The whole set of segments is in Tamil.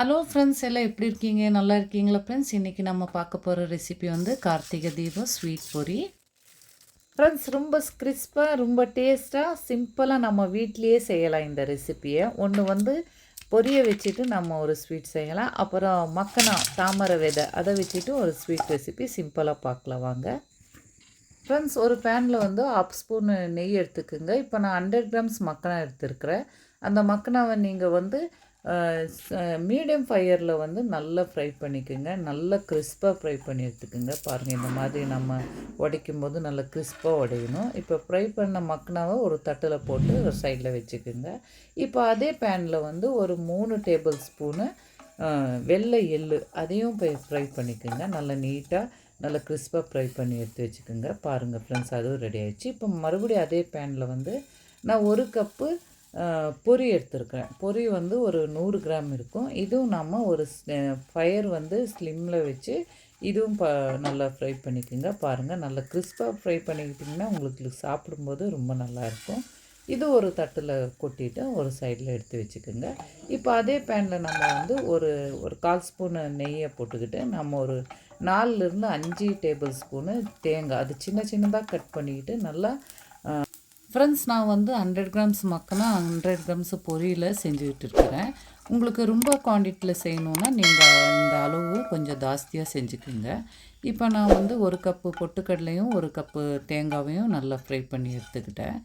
ஹலோ ஃப்ரெண்ட்ஸ் எல்லாம் எப்படி இருக்கீங்க? நல்லா இருக்கீங்களா ஃப்ரெண்ட்ஸ் இன்றைக்கி நம்ம பார்க்க போகிற ரெசிபி வந்து கார்த்திகை தீபம் ஸ்வீட் பொரி. ஃப்ரெண்ட்ஸ் ரொம்ப கிறிஸ்பாக ரொம்ப டேஸ்ட்டாக சிம்பிளாக நம்ம வீட்லேயே செய்யலாம் இந்த ரெசிப்பியை ஒன்று வந்து பொரிய வச்சுட்டு நம்ம ஒரு ஸ்வீட் செய்யலாம். அப்புறம் மக்கனா தாமரை விதை அதை வச்சுட்டு ஒரு ஸ்வீட் ரெசிபி சிம்பிளாக பார்க்கலாம் வாங்க. ஃப்ரெண்ட்ஸ் ஒரு பேனில் வந்து ஆஃப் ஸ்பூன் நெய் எடுத்துக்கோங்க. இப்போ நான் ஹண்ட்ரட் கிராம்ஸ் மக்கனா எடுத்துருக்குறேன். அந்த மக்கனாவை நீங்கள் வந்து மீடியம் ஃபயரில் வந்து நல்லா ஃப்ரை பண்ணிக்கோங்க. நல்லா கிறிஸ்பாக ஃப்ரை பண்ணி எடுத்துக்கோங்க. பாருங்கள் இந்த மாதிரி நம்ம உடைக்கும் போது நல்லா கிறிஸ்பாக உடையணும். இப்போ ஃப்ரை பண்ண மக்னாவை ஒரு தட்டில் போட்டு ஒரு சைடில் வச்சுக்கோங்க. இப்போ அதே பேனில் வந்து ஒரு மூணு டேபிள் ஸ்பூனு வெள்ளை எள்ளு அதையும் ஃப்ரை பண்ணிக்கோங்க. நல்லா நீட்டாக நல்லா கிறிஸ்பாக ஃப்ரை பண்ணி எடுத்து வச்சுக்கோங்க. பாருங்கள் ஃப்ரெண்ட்ஸ் அதுவும் ரெடி ஆகிடுச்சு இப்போ மறுபடியும் அதே பேனில் வந்து நான் ஒரு கப்பு பொரி எடுத்துருக்கிறேன். பொரி வந்து ஒரு நூறு கிராம் இருக்கும். இதுவும் நம்ம ஒரு ஃபயர் வந்து ஸ்லிம்மில் வச்சு இதுவும் ப நல்லா ஃப்ரை பண்ணிக்கோங்க. பாருங்கள் நல்லா கிறிஸ்பாக ஃப்ரை பண்ணிக்கிட்டிங்கன்னா உங்களுக்கு சாப்பிடும்போது ரொம்ப நல்லாயிருக்கும் இது ஒரு தட்டில் கொட்டிட்டு ஒரு சைடில் எடுத்து வச்சுக்கோங்க. இப்போ அதே பேனில் நம்ம வந்து ஒரு ஒரு கால் ஸ்பூனு நெய்யை போட்டுக்கிட்டு நம்ம ஒரு நாலுலேருந்து அஞ்சு டேபிள் ஸ்பூனு தேங்காய் அது சின்ன சின்னதாக கட் பண்ணிக்கிட்டு நல்லா ஃப்ரெண்ட்ஸ் நான் வந்து hundred grams makhana hundred grams பொரியில் செஞ்சுக்கிட்டு இருக்கிறேன் உங்களுக்கு ரொம்ப குவான்டிட்டியில் செய்யணுன்னா நீங்கள் இந்த அளவு கொஞ்சம் ஜாஸ்தியாக செஞ்சுக்கோங்க. இப்போ நான் வந்து ஒரு கப்பு பொட்டுக்கடலையும் ஒரு கப்பு தேங்காவையும் நல்லா ஃப்ரை பண்ணி எடுத்துக்கிட்டேன்.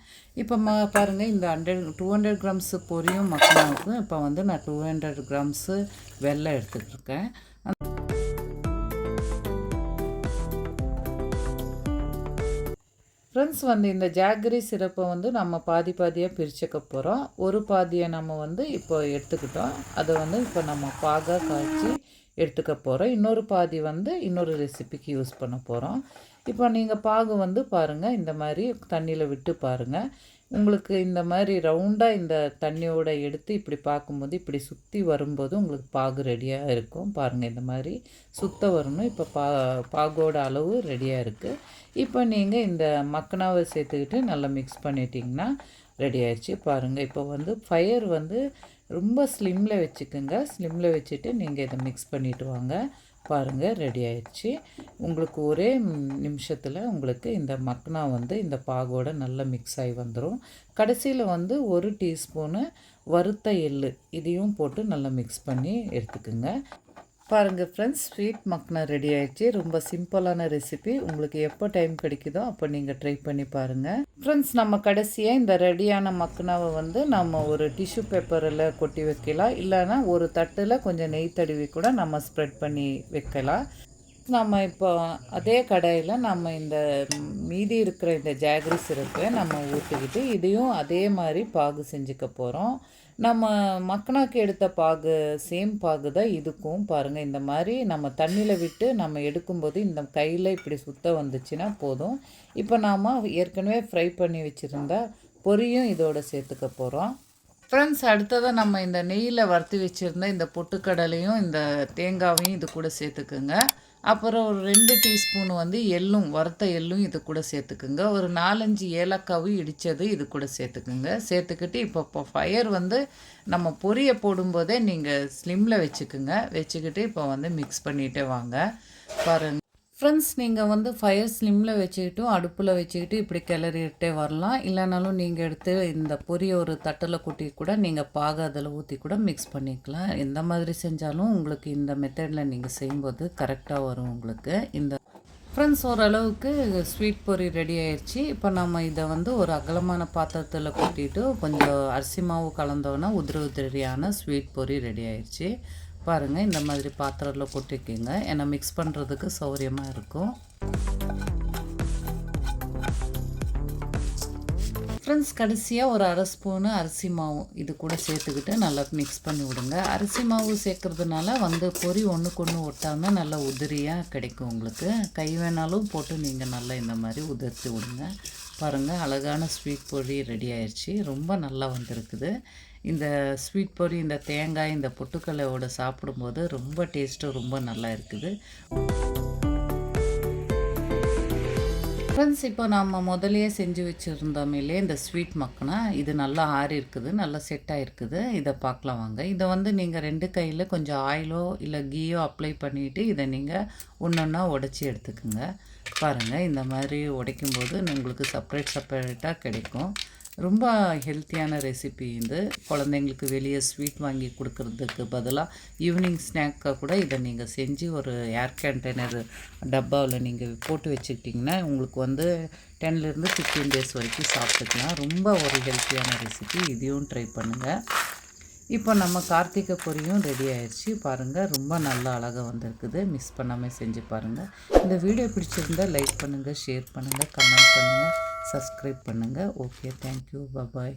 இப்போ ம பாருங்கள் இந்த ஹண்ட்ரட் டூ ஹண்ட்ரட் கிராம்ஸு பொரியும் மக்கனாவுக்கும் இப்போ வந்து நான் டூ ஹண்ட்ரட் கிராம்ஸு வெள்ளை எடுத்துக்கிட்டு இருக்கேன். ஃப்ரெண்ட்ஸ் வந்து இந்த ஜாகரி சிரப்பை வந்து நம்ம பாதி பாதியாக பிரிச்சுக்க போகிறோம் ஒரு பாதியை நம்ம வந்து இப்போ எடுத்துக்கிட்டோம். அதை வந்து இப்போ நம்ம பாகாக காய்ச்சி எடுத்துக்க போகிறோம் இன்னொரு பாதி வந்து இன்னொரு ரெசிபிக்கு யூஸ் பண்ண போகிறோம் இப்போ நீங்கள் பாகு வந்து பாருங்கள் இந்த மாதிரி தண்ணியில் விட்டு பாருங்கள் உங்களுக்கு இந்த மாதிரி ரவுண்டாக இந்த தண்ணியோட எடுத்து இப்படி பார்க்கும்போது இப்படி சுற்றி வரும்போது உங்களுக்கு பாகு ரெடியாக இருக்கும். பாருங்கள் இந்த மாதிரி சுத்த வரணும். இப்போ பா பாகோட அளவு ரெடியாக இருக்குது இப்போ நீங்கள் இந்த மக்கனாவை சேர்த்துக்கிட்டு நல்லா மிக்ஸ் பண்ணிட்டிங்கன்னா ரெடி ஆயிடுச்சு பாருங்கள் இப்போ வந்து ஃபயர் வந்து ரொம்ப ஸ்லிம்மில் வச்சுக்கோங்க. ஸ்லிம்மில் வச்சுட்டு நீங்கள் இதை மிக்ஸ் பண்ணிவிட்டு வாங்க. பாருங்கள் ரெடி ஆயிடுச்சு. உங்களுக்கு ஒரே நிமிஷத்தில் உங்களுக்கு இந்த மக்னா வந்து இந்த பாகோட நல்லா மிக்ஸ் ஆகி வந்துடும் கடைசியில் வந்து ஒரு டீஸ்பூனு வறுத்த எள் இதையும் போட்டு நல்லா மிக்ஸ் பண்ணி எடுத்துக்குங்க. பாருங்கள் ஃப்ரெண்ட்ஸ் ஸ்வீட் மக்னா ரெடி ஆயிடுச்சு. ரொம்ப சிம்பிளான ரெசிபி உங்களுக்கு எப்போ டைம் கிடைக்குதோ அப்போ நீங்கள் ட்ரை பண்ணி பாருங்கள் ஃப்ரெண்ட்ஸ் நம்ம கடைசியாக இந்த ரெடியான மக்னாவை வந்து நம்ம ஒரு டிஷ்யூ பேப்பரில் கொட்டி வைக்கலாம். இல்லைன்னா ஒரு தட்டில் கொஞ்சம் நெய் தடவி கூட நம்ம ஸ்ப்ரெட் பண்ணி வைக்கலாம். நம்ம இப்போ அதே கடையில் நம்ம இந்த மீதி இருக்கிற இந்த ஜாகரி சிறப்பை நம்ம ஊற்றிக்கிட்டு இதையும் அதே மாதிரி பாகு செஞ்சுக்க போகிறோம் நம்ம மக்கனாக்கு எடுத்த பாகு சேம் பாகு தான் இதுக்கும். பாருங்கள் இந்த மாதிரி நம்ம தண்ணியில் விட்டு நம்ம எடுக்கும்போது இந்த கையில் இப்படி சுத்த வந்துச்சுன்னா போதும். இப்போ நாம் ஏற்கனவே ஃப்ரை பண்ணி வச்சுருந்தா பொரியும் இதோட சேர்த்துக்க போகிறோம் ஃப்ரெண்ட்ஸ் அடுத்ததாக நம்ம இந்த நெய்யில் வறுத்து வச்சுருந்த இந்த பொட்டுக்கடலையும் இந்த தேங்காவையும் இது கூட சேர்த்துக்குங்க. அப்புறம் ஒரு ரெண்டு டீஸ்பூன் வந்து எள்ளும் வறுத்த எள்ளும் இது கூட சேர்த்துக்குங்க. ஒரு நாலஞ்சு ஏலக்காவும் இடித்தது இது கூட சேர்த்துக்குங்க. சேர்த்துக்கிட்டு இப்போ இப்போ ஃபயர் வந்து நம்ம பொரிய போடும்போதே நீங்கள் ஸ்லிம்மில் வச்சுக்குங்க. வச்சுக்கிட்டு இப்போ வந்து மிக்ஸ் பண்ணிகிட்டே வாங்க. பாருங்கள் ஃப்ரெண்ட்ஸ் நீங்கள் வந்து ஃபயர் ஸ்லிம்மில் வச்சுக்கிட்டும் அடுப்பில் வச்சுக்கிட்டு இப்படி கிளறிட்டே வரலாம். இல்லைனாலும் நீங்கள் எடுத்து இந்த பொரிய ஒரு தட்டில் கொட்டி கூட நீங்கள் பாக அதில் ஊற்றி கூட மிக்ஸ் பண்ணிக்கலாம். எந்த மாதிரி செஞ்சாலும் உங்களுக்கு இந்த மெத்தடில் நீங்கள் செய்யும்போது கரெக்டாக வரும் உங்களுக்கு. இந்த ஃப்ரெண்ட்ஸ் ஓரளவுக்கு ஸ்வீட் பொரி ரெடி ஆயிடுச்சு இப்போ நம்ம இதை வந்து ஒரு அகலமான பாத்திரத்தில் கொட்டிட்டு கொஞ்சம் அரிசி மாவு கலந்தோன்னா உதிரி உதிரியான ஸ்வீட் பொரி ரெடி ஆயிடுச்சு பாருங்கள் இந்த மாதிரி பாத்திரத்தில் கொட்டிக்கிங்க. ஏன்னா மிக்ஸ் பண்ணுறதுக்கு சௌரியமாக இருக்கும். ஃப்ரெண்ட்ஸ் கடைசியாக ஒரு அரை ஸ்பூனு அரிசி மாவு இது கூட சேர்த்துக்கிட்டு நல்லா மிக்ஸ் பண்ணி விடுங்க. அரிசி மாவு சேர்க்குறதுனால வந்து பொறி ஒன்றுக்கு ஒன்று ஒட்டாமல் நல்லா உதிரியாக கிடைக்கும் உங்களுக்கு. கை வேணாலும் போட்டு நீங்கள் நல்லா இந்த மாதிரி உதிர்த்தி விடுங்க. பாருங்கள் அழகான ஸ்வீட் பொரி ரெடி ஆயிடுச்சு ரொம்ப நல்லா வந்திருக்குது. இந்த ஸ்வீட் பொரி இந்த தேங்காய் இந்த பொட்டுக்கல்லையோட சாப்பிடும்போது ரொம்ப டேஸ்ட்டும் ரொம்ப நல்லா இருக்குது. ஃப்ரெண்ட்ஸ் இப்போ நம்ம முதல்லயே செஞ்சு வச்சுருந்தோமில்லே இந்த ஸ்வீட் மக்கனா இது நல்லா ஆறி இருக்குது நல்லா செட் ஆகிருக்குது இதை பார்க்கலாம் வாங்க. இதை வந்து நீங்கள் ரெண்டு கையில் கொஞ்சம் ஆயிலோ இல்லை கீயோ அப்ளை பண்ணிவிட்டு இதை நீங்கள் ஒன்றொன்னா உடச்சி எடுத்துக்கோங்க. பாருங்கள் இந்த மாதிரி உடைக்கும்போது உங்களுக்கு செப்பரேட் செப்பரேட்டாக கிடைக்கும். ரொம்ப ஹெல்த்தியான ரெசிபி இது. குழந்தைங்களுக்கு வெளியே ஸ்வீட் வாங்கி கொடுக்கறதுக்கு பதிலாக ஈவினிங் ஸ்நாக்காக கூட இதை நீங்கள் செஞ்சு ஒரு ஏர் கண்டெய்னர் டப்பாவில் நீங்கள் போட்டு வச்சுக்கிட்டிங்கன்னா உங்களுக்கு வந்து டென்லேருந்து ஃபிஃப்டீன் டேஸ் வரைக்கும் சாப்பிட்டுக்கலாம். ரொம்ப ஒரு ஹெல்த்தியான ரெசிபி இதையும் ட்ரை பண்ணுங்கள் இப்போ நம்ம கார்த்திகை பொரியும் ரெடி ஆயிடுச்சு. பாருங்கள் ரொம்ப நல்ல அழகாக வந்திருக்குது. மிஸ் பண்ணாமல் செஞ்சு பாருங்கள் இந்த வீடியோ பிடிச்சிருந்தா லைக் பண்ணுங்கள் ஷேர் பண்ணுங்கள் கமெண்ட் பண்ணுங்கள் சப்ஸ்கிரைப் பண்ணுங்கள் ஓகே தேங்க்யூ பபாய்